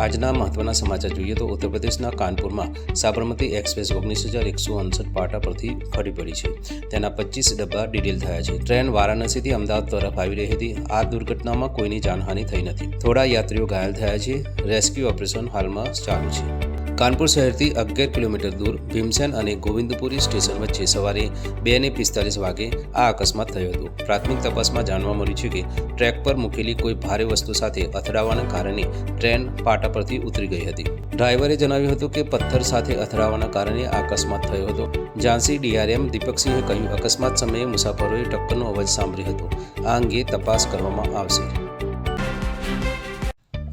આજના મહત્વના સમાચાર જોઈએ તો ઉત્તર પ્રદેશના કાનપુરમાં સાબરમતી એક્સપ્રેસ ઓગણીસ હજાર એકસો અડસઠ પાટા પરથી ખડી પડી છે. તેના પચીસ ડબ્બા ડિટેલ થયા છે. ટ્રેન વારાણસીથી અમદાવાદ તરફ આવી રહી હતી. આ દુર્ઘટનામાં કોઈની જાનહાનિ થઈ નથી. થોડા યાત્રીઓ ઘાયલ થયા છે. રેસ્ક્યુ ઓપરેશન હાલમાં ચાલુ છે. કાનપુર શહેરથી અગિયાર કિલોમીટર દૂર ભીમસેન અને ગોવિંદપુરી સ્ટેશન વચ્ચે સવારે બે ને પિસ્તાલીસ વાગે આ અકસ્માત થયો હતો. પ્રાથમિક તપાસમાં જાણવા મળ્યું છે કે ટ્રેક પર મૂકેલી કોઈ ભારે વસ્તુ સાથે અથડાવાના કારણે ટ્રેન પાટા પરથી ઉતરી ગઈ હતી. ડ્રાઈવરે જણાવ્યું હતું કે પથ્થર સાથે અથડાવાના કારણે આ અકસ્માત થયો હતો. ઝાંસી ડીઆરએમ દીપકસિંહે કહ્યું, અકસ્માત સમયે મુસાફરોએ ટક્કરનો અવાજ સાંભળ્યો હતો. આ અંગે તપાસ કરવામાં આવશે.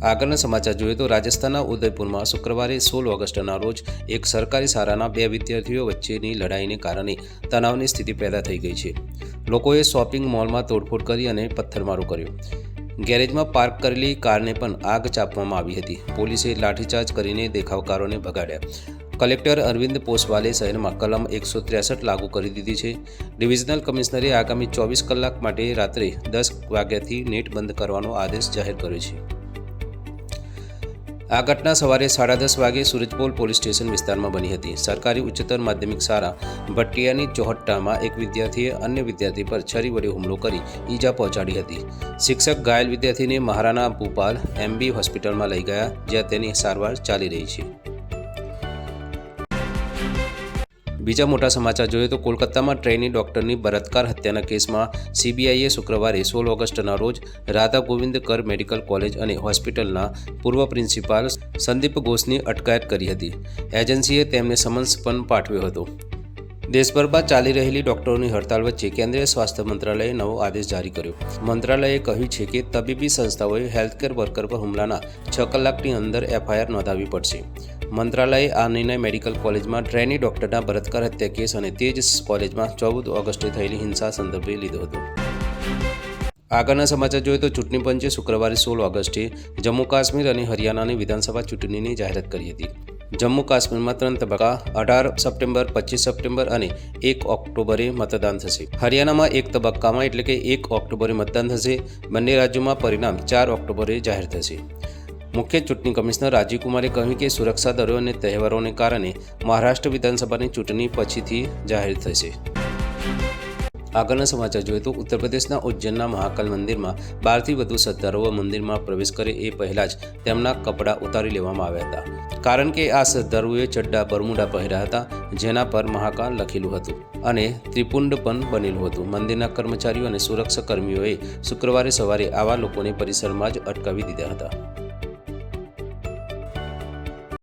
આગળના સમાચાર જોઈએ તો રાજસ્થાનના ઉદયપુરમાં શુક્રવારે સોળ ઓગસ્ટના રોજ એક સરકારી શાળાના બે વિદ્યાર્થીઓ વચ્ચેની લડાઈને કારણે તણાવની સ્થિતિ પેદા થઈ ગઈ છે. લોકોએ શોપિંગ મોલમાં તોડફોડ કરી અને પથ્થરમારો કર્યો. ગેરેજમાં પાર્ક કરેલી કારને પણ આગ ચાપવામાં આવી હતી. પોલીસે લાઠીચાર્જ કરીને દેખાવકારોને ભગાડ્યા. કલેક્ટર અરવિંદ પોસવાલે શહેરમાં કલમ એકસો ત્રેસઠ લાગુ કરી દીધી છે. ડિવિઝનલ કમિશનરે આગામી ચોવીસ કલાક માટે રાત્રે દસ વાગ્યાથી નેટ બંધ કરવાનો આદેશ જાહેર કર્યો છે. આ ઘટના સવારે સાડા દસ વાગે સુરજપોલ પોલીસ સ્ટેશન વિસ્તારમાં બની હતી. સરકારી ઉચ્ચતર માધ્યમિક શાળા ભટ્ટિયાની ચોહટ્ટામાં એક વિદ્યાર્થીએ અન્ય વિદ્યાર્થી પર છરી વડે હુમલો કરી ઈજા પહોંચાડી હતી. શિક્ષક ઘાયલ વિદ્યાર્થીને મહારાણા ભૂપાલ એમબી હોસ્પિટલમાં લઈ ગયા, જ્યાં તેની સારવાર ચાલી રહી છે. બીજા મોટા સમાચાર જોઈએ તો કોલકાતામાં ટ્રેની ડોક્ટરની બળાત્કાર હત્યાના કેસમાં સીબીઆઈએ શુક્રવારે સોળ ઓગસ્ટના રોજ રાધા ગોવિંદ કર મેડિકલ કોલેજ અને હોસ્પિટલના પૂર્વ પ્રિન્સિપાલ સંદીપ ઘોષની અટકાયત કરી હતી. એજન્સીએ તેમને સમન્સ પણ પાઠવ્યો હતો. દેશભરમાં ચાલી રહેલી ડોક્ટરોની હડતાળ વચ્ચે કેન્દ્રીય સ્વાસ્થ્ય મંત્રાલયે નવો આદેશ જારી કર્યો. મંત્રાલયે કહ્યું છે કે તબીબી સંસ્થાઓએ હેલ્થકેર વર્કર પર હુમલાના છ કલાકની અંદર એફઆઈઆર નોંધાવી પડશે. મંત્રાલયે આ નિર્ણય મેડિકલ કોલેજમાં ટ્રેની ડોક્ટરના બળાત્કાર હત્યા કેસ અને તે જ કોલેજમાં ચૌદ ઓગસ્ટે થયેલી હિંસા સંદર્ભે લીધો હતો. આગળના સમાચાર જોઈએ તો ચૂંટણી પંચે શુક્રવારે સોળ ઓગસ્ટે જમ્મુ કાશ્મીર અને હરિયાણાની વિધાનસભા ચૂંટણીની જાહેરાત કરી હતી. જમ્મુ કાશ્મીરમાં ત્રણ તબક્કા, અઢાર સપ્ટેમ્બર, પચીસ સપ્ટેમ્બર અને એક ઓક્ટોબરે મતદાન થશે. હરિયાણામાં એક તબક્કામાં એટલે કે એક ઓક્ટોબરે મતદાન થશે. બંને રાજ્યોમાં પરિણામ ચાર ઓક્ટોબરે જાહેર થશે. મુખ્ય ચૂંટણી કમિશનર રાજીવ કુમારે કહ્યું કે સુરક્ષા દળો અને તહેવારોને કારણે મહારાષ્ટ્ર વિધાનસભાની ચૂંટણી પછીથી જાહેર થશે. આગળના સમાચાર જોઈએ તો ઉત્તર પ્રદેશના ઉજ્જૈનના મહાકાલ મંદિરમાં બારથી વધુ શ્રદ્ધાળુઓ મંદિરમાં પ્રવેશ કરે એ પહેલાં જ તેમના કપડાં ઉતારી લેવામાં આવ્યા હતા. કારણ કે આ શ્રદ્ધાળુઓએ ચડ્ડા બરમુડા પહેર્યા હતા, જેના પર મહાકાલ લખેલું હતું અને ત્રિપુંડ પણ બનેલું હતું. મંદિરના કર્મચારીઓ અને સુરક્ષા કર્મીઓએ શુક્રવારે સવારે આવા લોકોને પરિસરમાં જ અટકાવી દીધા હતા.